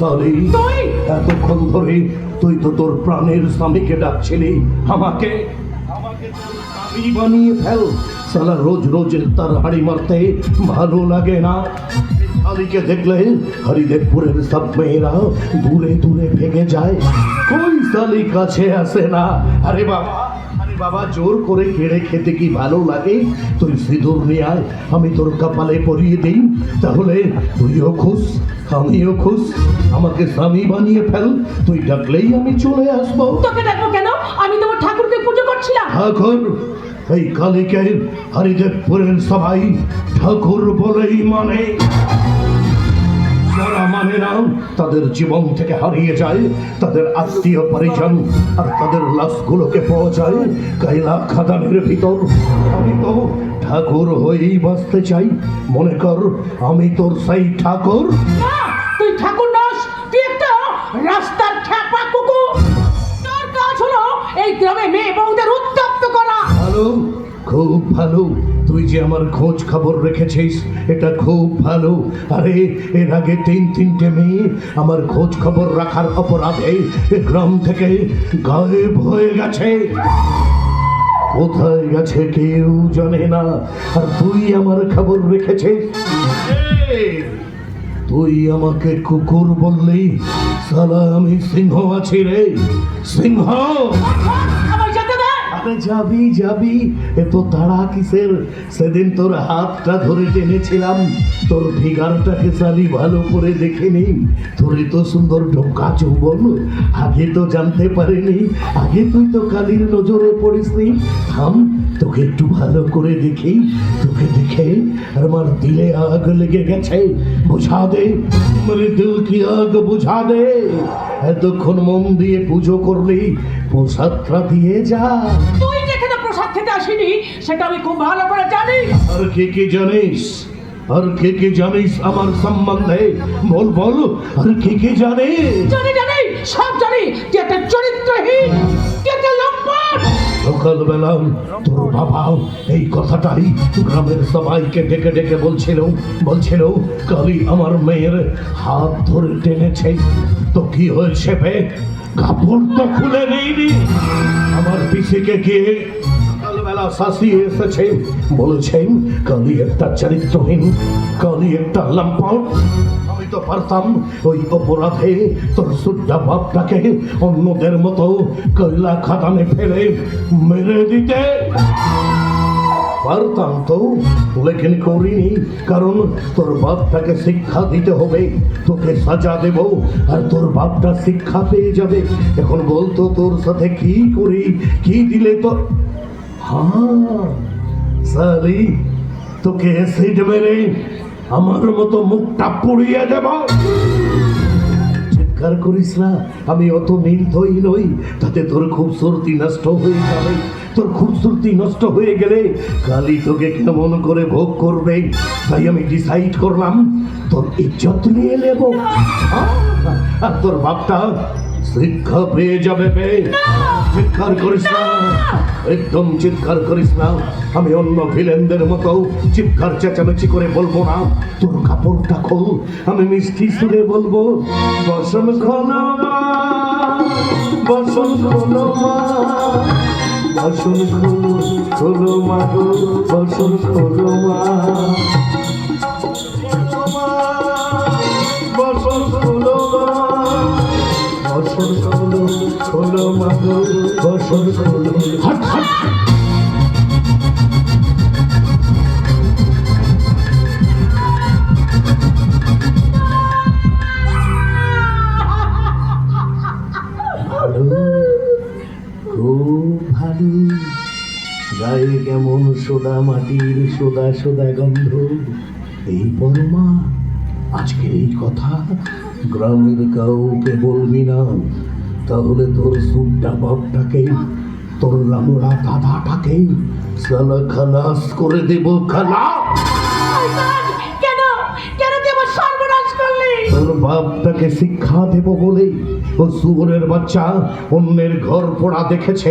তুই? এতক্ষণ ধরে তুই তো তোর প্রাণের স্বামীকে ডাকছিলি। আমাকে বানিয়ে ফেল। সালা রোজ রোজ তার হাড়ি মারতে ভালো লাগে না। আলীকে দেখলে হরিদেবপুরের সব মেয়েরা দূরে দূরে ভেঙে যায়। কই সালি কাছে আসে না। আরে বাবা বাবা জোর করে কেড়ে খেতে কি ভালো লাগে? তুই সিঁদুর নিয়ে আয় আমি তোর কপালে পরিয়ে দিই। তাহলে তুইও খুশ আমিও খুশ। আমাকে স্বামী বানিয়ে ফেল তুই ডাকলেই আমি চলে আসব। তোকে দেখব কেন? আমি তোমার ঠাকুরকে পুজো করছিলাম। ঠাকুর এই কালীকে হরিদেবপুরের সবাই ঠাকুর বলেই মানে। যারা মানে না তাদের জীবন থেকে হারিয়ে যায় তাদের আত্মীয় পরিজন আর তাদের লাশগুলোকে যায় কাইলা খাদানের ভিতর। আমি তো ঠাকুর হয়েই বাঁচতে চাই। মনে কর আমি তোর সেই ঠাকুর। তুই ঠাকুর নস তুই একটা রাস্তার খ্যাপা কুকুর। তোর কাজ হলো এই গ্রামে মেয়ে বউদের উত্তপ্ত করা। ভালো খুব ভালো। তুই যে আমার খোঁজ খবর রেখেছিস এটা খুব ভালো। আরে এর আগে তিন তিনটে মেয়ে আমার খোঁজ খবর রাখার অপরাধে গ্রাম থেকে গায়েব হয়ে গেছে। কোথায় গেছে কেউ জানে না। আর তুই আমার খবর রেখেছিস? তুই আমাকে কুকুর বললি সালা আমি সিংহ আছি রে। সিংহ! আরে যাবি যাবি, এত তাড়া কিসের? সেদিন তোর হাতটা ধরে টেনেছিলাম, তোর ফিগারটাকে সালি ভালো করে দেখে নি তোর এত সুন্দর ঢোকা যৌবন, আগে তো জানতে পারিনি, আগে তুই তো কালির নজরে পড়িসনি। থাম, তোকে একটু ভালো করে দেখি, তোকে দেখে আমার দিলে আগ লেগে গেছে, বুঝা দে। মেরে দিল কি আগ, বুঝা দে। এতক্ষণ মন দিয়ে পুজো করলি, প্রসাদটা দিয়ে যা। তুই যেখানে প্রসাদ খেতে আসিনি সেটা আমি খুব ভালো করে জানি। আর কে কে জানিস? আর কে কে জানিস আমার সম্বন্ধে? বল বল আর কে কে জানে জানি জানি সব জানি তুই একটা চরিত্রহীন তুই একটা লম্পট সকালবেলা তোর বাবা এই কথাটাই গ্রামের সবাইকে ডেকে ডেকে বলছিল। বলছিল কালি আমার মেয়ের হাত ধরে টেনেছে তো কি হয়েছে বে? কাপড় তো খুলে নেইনি। পিসিকে গিয়ে সকালবেলা শাসিয়ে এসেছেন বলেছেন, কালি একটা চরিত্রহীন, কালি একটা তো পারতাম ওই অপরাধে তোর সুদ্ধা বাপটাকে অন্যদের মতো কয়লা খাদানে ফেলে মেরে দিতে। পারতাম তো লেকিন করিনি, কারণ তোর বাপটাকে শিক্ষা দিতে হবে, তোকে সাজা দেব, আর তোর বাপটা শিক্ষা পেয়ে যাবে। এখন বলতো তোর সাথে কি করি, কি দিলে তো হ্যাঁ সালি তোকে অ্যাসিড মেরে আমার মতো মুখটা পুড়িয়ে দেব। চিৎকার করিস না। আমি অত নির্দয়ী নই, তাতে তোর খুব খুবসুরতি নষ্ট হয়ে যাবে। তোর খুবসুরতি নষ্ট হয়ে গেলে কালি তোকে কেমন করে ভোগ করবে? তাই আমি ডিসাইড করলাম, তোর ইজ্জত নিয়ে নেব? আর তোর বাপটা শিক্ষা পেয়ে যাবে চিৎকার করিস না। একদম চিৎকার করিস না। আমি অন্য ভিলেনদের মতো চিৎকার চেঁচামেচি করে বলব না। তোর কাপড়টা খোল। আমি মিষ্টি সুরে বলব বসন মা, বসন মা, বসন খোলো খোলো মা বসন খোলো মা খোলো হাট গায়ে কেমন সোদা মাটির সোদা সোদা গন্ধ এই পরমা আজকে এই কথা গ্রামের কাউকে বলবি না। তাহলে তোর সুটটা বাপটাকে তোর লামড়া দাদাটাকে সালা খালাস করে দেব খালা। বাপটাকে শিক্ষা দেব বলে ও সুবরের বাচ্চা অন্যের ঘর পড়া দেখেছে।